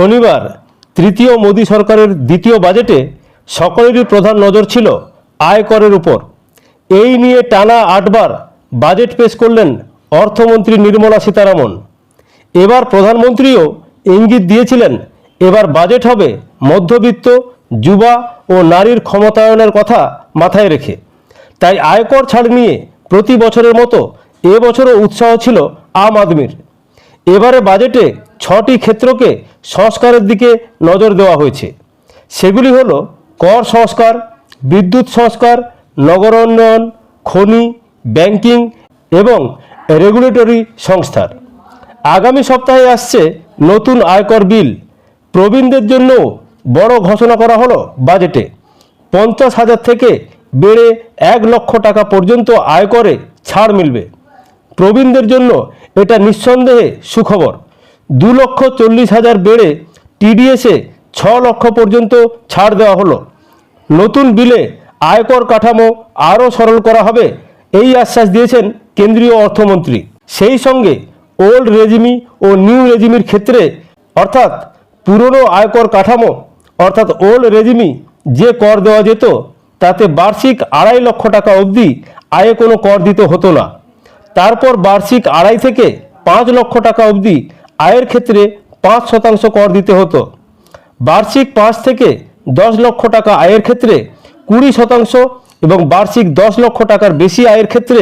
শনিবার তৃতীয় মোদী সরকারের দ্বিতীয় বাজেটে সকলেরই প্রধান নজর ছিল আয়করের উপর। এই নিয়ে টানা আটবার বাজেট পেশ করলেন অর্থমন্ত্রী নির্মলা সীতারামন। এবার প্রধানমন্ত্রীও ইঙ্গিত দিয়েছিলেন, এবার বাজেট হবে মধ্যবিত্ত, যুবা ও নারীর ক্ষমতায়নের কথা মাথায় রেখে। তাই আয়কর ছাড় নিয়ে প্রতি বছরের মতো এবছরও উৎসাহ ছিল আম আদমির। এবারে বাজেটে ছটি ক্ষেত্রকে সংস্কারের দিকে নজর দেওয়া হয়েছে। সেগুলি হলো কর সংস্কার, বিদ্যুৎ সংস্কার, নগর উন্নয়ন, খনি, ব্যাংকিং এবং রেগুলেটরি সংস্থার। আগামী সপ্তাহে আসছে নতুন আয়কর বিল। প্রবীণদের জন্য বড় ঘোষণা করা হলো বাজেটে। পঞ্চাশ হাজার থেকে বেড়ে এক লক্ষ টাকা পর্যন্ত আয়করে ছাড় মিলবে। প্রবীণদের জন্য এটা নিঃসন্দেহে সুখবর। দু লক্ষ চল্লিশ হাজার বেড়ে টিডিএসে ছ লক্ষ পর্যন্ত ছাড় দেওয়া হলো। নতুন বিলে আয়কর কাঠামো আরও সরল করা হবে, এই আশ্বাস দিয়েছেন কেন্দ্রীয় অর্থমন্ত্রী। সেই সঙ্গে ওল্ড রেজিমি ও নিউ রেজিমির ক্ষেত্রে, অর্থাৎ পুরনো আয়কর কাঠামো, অর্থাৎ ওল্ড রেজিমি যে কর দেওয়া যেত, তাতে বার্ষিক আড়াই লক্ষ টাকা অবধি আয়ে কোনো কর দিতে হতো না। তারপর বার্ষিক আড়াই থেকে পাঁচ লক্ষ টাকা অবধি আয়ের ক্ষেত্রে পাঁচ শতাংশ কর দিতে হতো। বার্ষিক পাঁচ থেকে দশ লক্ষ টাকা আয়ের ক্ষেত্রে কুড়ি শতাংশ এবং বার্ষিক দশ লক্ষ টাকার বেশি আয়ের ক্ষেত্রে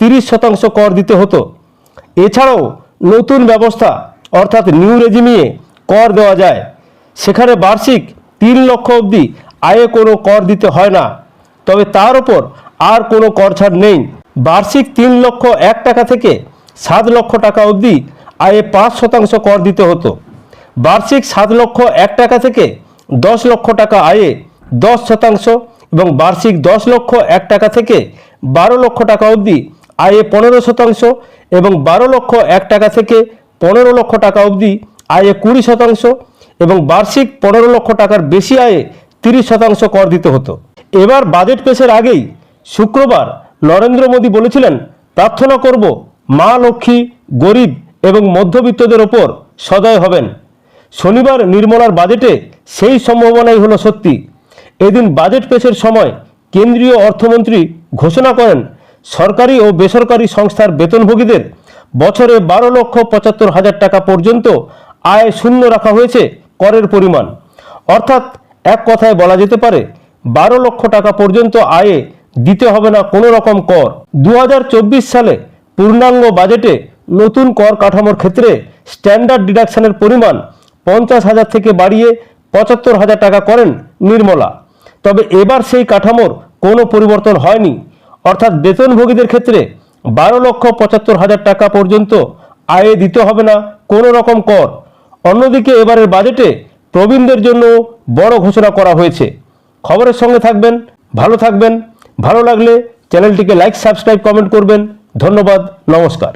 তিরিশ শতাংশ কর দিতে হতো। এছাড়াও নতুন ব্যবস্থা অর্থাৎ নিউ রেজিমিয়ে কর দেওয়া যায়। সেখানে বার্ষিক তিন লক্ষ অবধি আয়ে কোনো কর দিতে হয় না। তবে তার ওপর আর কোনো কর ছাড় নেই। বার্ষিক তিন লক্ষ এক টাকা থেকে সাত লক্ষ টাকা অবধি আয়ে পাঁচ শতাংশ কর দিতে হতো। বার্ষিক সাত লক্ষ এক টাকা থেকে দশ লক্ষ টাকা আয়ে দশ শতাংশ এবং বার্ষিক দশ লক্ষ এক টাকা থেকে বারো লক্ষ টাকা অবধি আয়ে পনেরো শতাংশ এবং বারো লক্ষ এক টাকা থেকে পনেরো লক্ষ টাকা অবধি আয়ে কুড়ি শতাংশ এবং বার্ষিক পনেরো লক্ষ টাকার বেশি আয়ে তিরিশ শতাংশ কর দিতে হতো। এবার বাজেট পেশের আগেই শুক্রবার নরেন্দ্র মোদী বলেছিলেন, প্রার্থনা করব মা লক্ষ্মী গরিব এবং মধ্যবিত্তদের ওপর সদয় হবেন। শনিবার নির্মলার বাজেটে সেই সম্ভাবনাই হলো সত্যি। এদিন বাজেট পেশের সময় কেন্দ্রীয় অর্থমন্ত্রী ঘোষণা করেন, সরকারি ও বেসরকারি সংস্থার বেতনভোগীদের বছরে বারো লক্ষ পঁচাত্তর হাজার টাকা পর্যন্ত আয় শূন্য রাখা হয়েছে করের পরিমাণ। অর্থাৎ এক কথায় বলা যেতে পারে, বারো লক্ষ টাকা পর্যন্ত আয়ে দিতে হবে না কোনো রকম কর। দু হাজার চব্বিশ সালে পূর্ণাঙ্গ বাজেটে নতুন কর কাঠামোর ক্ষেত্রে স্ট্যান্ডার্ড ডিডাকশনের পরিমাণ পঞ্চাশ হাজার থেকে বাড়িয়ে পঁচাত্তর হাজার টাকা করেন নির্মলা। তবে এবার সেই কাঠামোর কোনো পরিবর্তন হয়নি। অর্থাৎ বেতনভোগীদের ক্ষেত্রে বারো লক্ষ পঁচাত্তর হাজার টাকা পর্যন্ত আয়ে দিতে হবে না কোনো রকম কর। অন্যদিকে এবারের বাজেটে প্রবীণদের জন্য বড় ঘোষণা করা হয়েছে। খবরের সঙ্গে থাকবেন, ভালো থাকবেন, ভালো লাগলে চ্যানেলটিকে লাইক সাবস্ক্রাইব কমেন্ট করবেন। ধন্যবাদ, নমস্কার।